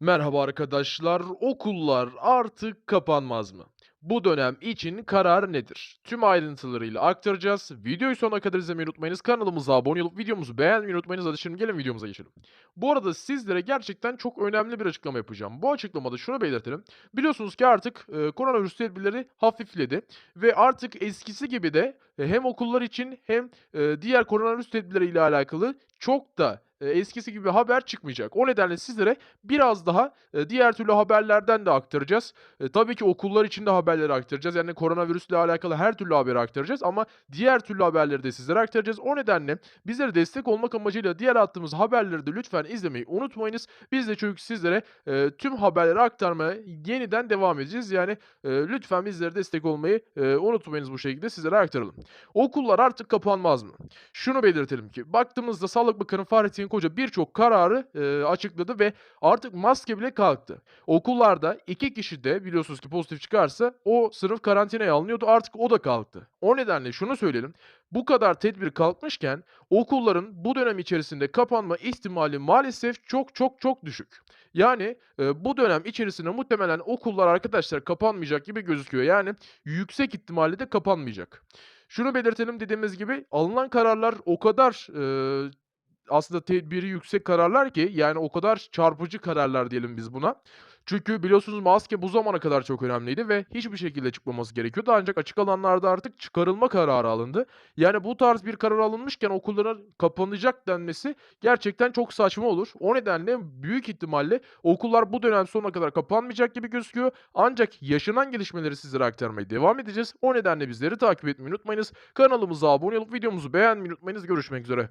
Merhaba arkadaşlar. Okullar artık kapanmaz mı? Bu dönem için karar nedir? Tüm ayrıntılarıyla aktaracağız. Videoyu sonuna kadar izlemeyi unutmayınız. Kanalımıza abone olup videomuzu beğenmeyi unutmayınız. Hadi şimdi gelin videomuza geçelim. Bu arada sizlere gerçekten çok önemli bir açıklama yapacağım. Bu açıklamada şunu belirtelim. Biliyorsunuz ki artık e, koronavirüs tedbirleri hafifledi ve artık eskisi gibi de e, hem okullar için hem e, diğer koronavirüs tedbirleriyle alakalı çok da e, eskisi gibi haber çıkmayacak. O nedenle sizlere biraz daha e, diğer türlü haberlerden de aktaracağız. E, tabii ki okullar için de haberleri aktaracağız. Yani koronavirüsle alakalı her türlü haberi aktaracağız ama diğer türlü haberleri de sizlere aktaracağız. O nedenle bizlere destek olmak amacıyla diğer attığımız haberleri de lütfen izlemeyi unutmayınız. Biz de çünkü sizlere tüm haberleri aktarmaya yeniden devam edeceğiz. Yani lütfen bizlere destek olmayı unutmayınız bu şekilde sizlere aktaralım. Okullar artık kapanmaz mı? Şunu belirtelim ki baktığımızda Sağlık Bakanı Fahrettin Koca birçok kararı e, açıkladı ve artık maske bile kalktı. Okullarda 2 kişi de biliyorsunuz ki pozitif çıkarsa o sınıf karantinaya alınıyordu. Artık o da kalktı. O nedenle şunu söyleyelim. Bu kadar tedbir kalkmışken okulların bu dönem içerisinde kapanma ihtimali maalesef çok çok çok düşük. Yani e, bu dönem içerisinde muhtemelen okullar arkadaşlar kapanmayacak gibi gözüküyor. Yani yüksek ihtimalle de kapanmayacak. Şunu belirtelim dediğimiz gibi alınan kararlar o kadar e, aslında tedbiri yüksek kararlar ki yani o kadar çarpıcı kararlar diyelim biz buna. Çünkü biliyorsunuz maske bu zamana kadar çok önemliydi ve hiçbir şekilde çıkmaması gerekiyordu. Ancak açık alanlarda artık çıkarılma kararı alındı. Yani bu tarz bir karar alınmışken okulların kapanacak denmesi gerçekten çok saçma olur. O nedenle büyük ihtimalle okullar bu dönem sonuna kadar kapanmayacak gibi gözüküyor. Ancak yaşanan gelişmeleri sizlere aktarmaya devam edeceğiz. O nedenle bizleri takip etmeyi unutmayınız. Kanalımıza abone olup videomuzu beğenmeyi unutmayınız. Görüşmek üzere.